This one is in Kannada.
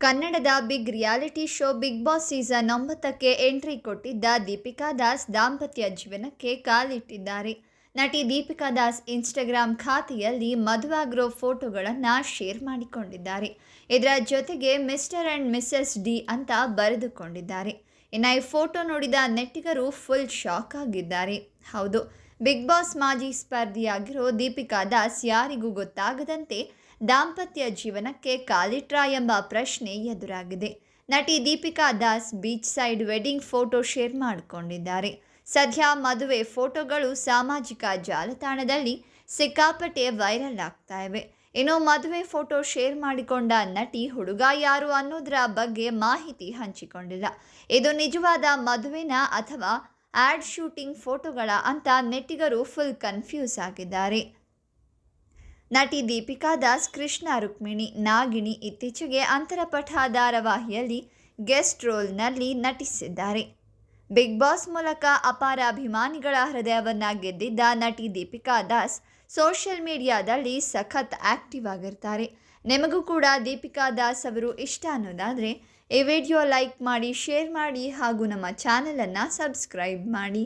ಕನ್ನಡದ big reality show big boss season ಒಂಬತ್ತಕ್ಕೆ ಎಂಟ್ರಿ ಕೊಟ್ಟಿದ್ದ ದೀಪಿಕಾ ದಾಸ್ ದಾಂಪತ್ಯ ಜೀವನಕ್ಕೆ ಕಾಲಿಟ್ಟಿದ್ದಾರೆ. ನಟಿ ದೀಪಿಕಾ ದಾಸ್ ಇನ್ಸ್ಟಾಗ್ರಾಮ್ ಖಾತೆಯಲ್ಲಿ ಮದುವಾಗಿರೋ ಫೋಟೋಗಳನ್ನು ಶೇರ್ ಮಾಡಿಕೊಂಡಿದ್ದಾರೆ. ಇದರ ಜೊತೆಗೆ ಮಿಸ್ಟರ್ ಆ್ಯಂಡ್ ಮಿಸ್ಸಸ್ ಡಿ ಅಂತ ಬರೆದುಕೊಂಡಿದ್ದಾರೆ. ಇನ್ನು ಈ ಫೋಟೋ ನೋಡಿದ ನೆಟ್ಟಿಗರು ಫುಲ್ ಶಾಕ್ ಆಗಿದ್ದಾರೆ. ಹೌದು, ಬಿಗ್ ಬಾಸ್ ಮಾಜಿ ಸ್ಪರ್ಧಿಯಾಗಿರೋ ದೀಪಿಕಾ ದಾಸ್ ಯಾರಿಗೂ ಗೊತ್ತಾಗದಂತೆ ದಾಂಪತ್ಯ ಜೀವನಕ್ಕೆ ಕಾಲಿಟ್ರಾ ಎಂಬ ಪ್ರಶ್ನೆ ಎದುರಾಗಿದೆ. ನಟಿ Deepika Das beach side wedding photo share ಮಾಡಿಕೊಂಡಿದ್ದಾರೆ. ಸದ್ಯ ಮದುವೆ ಫೋಟೋಗಳು ಸಾಮಾಜಿಕ ಜಾಲತಾಣದಲ್ಲಿ ಸಿಕ್ಕಾಪಟ್ಟೆ ವೈರಲ್ ಆಗ್ತಾ ಇವೆ. ಇನ್ನು ಮದುವೆ ಫೋಟೋ ಶೇರ್ ಮಾಡಿಕೊಂಡ ನಟಿ ಹುಡುಗ ಯಾರು ಅನ್ನೋದರ ಬಗ್ಗೆ ಮಾಹಿತಿ ಹಂಚಿಕೊಂಡಿಲ್ಲ. ಇದು ನಿಜವಾದ ಮದುವೆನ ಅಥವಾ ಆ್ಯಡ್ ಶೂಟಿಂಗ್ ಫೋಟೋಗಳ ಅಂತ ನೆಟ್ಟಿಗರು ಫುಲ್ ಕನ್ಫ್ಯೂಸ್ ಆಗಿದ್ದಾರೆ. ನಟಿ ದೀಪಿಕಾ ದಾಸ್, ಕೃಷ್ಣ ರುಕ್ಮಿಣಿ, ನಾಗಿಣಿ ಇತ್ತೀಚೆಗೆ ಅಂತರಪಠ ಧಾರಾವಾಹಿಯಲ್ಲಿ ಗೆಸ್ಟ್ ರೋಲ್ನಲ್ಲಿ ನಟಿಸಿದ್ದಾರೆ. ಬಿಗ್ ಬಾಸ್ ಮೂಲಕ ಅಪಾರ ಅಭಿಮಾನಿಗಳ ಹೃದಯವನ್ನು ಗೆದ್ದಿದ್ದ ನಟಿ ದೀಪಿಕಾ ದಾಸ್ ಸೋಷಿಯಲ್ ಮೀಡಿಯಾದಲ್ಲಿ ಸಖತ್ ಆಕ್ಟಿವ್ ಆಗಿರ್ತಾರೆ. ನಿಮಗೂ ಕೂಡ ದೀಪಿಕಾ ದಾಸ್ ಅವರು ಇಷ್ಟ ಅನ್ನೋದಾದರೆ ಈ ವಿಡಿಯೋ ಲೈಕ್ ಮಾಡಿ, ಶೇರ್ ಮಾಡಿ ಹಾಗೂ ನಮ್ಮ ಚಾನಲನ್ನು ಸಬ್ಸ್ಕ್ರೈಬ್ ಮಾಡಿ.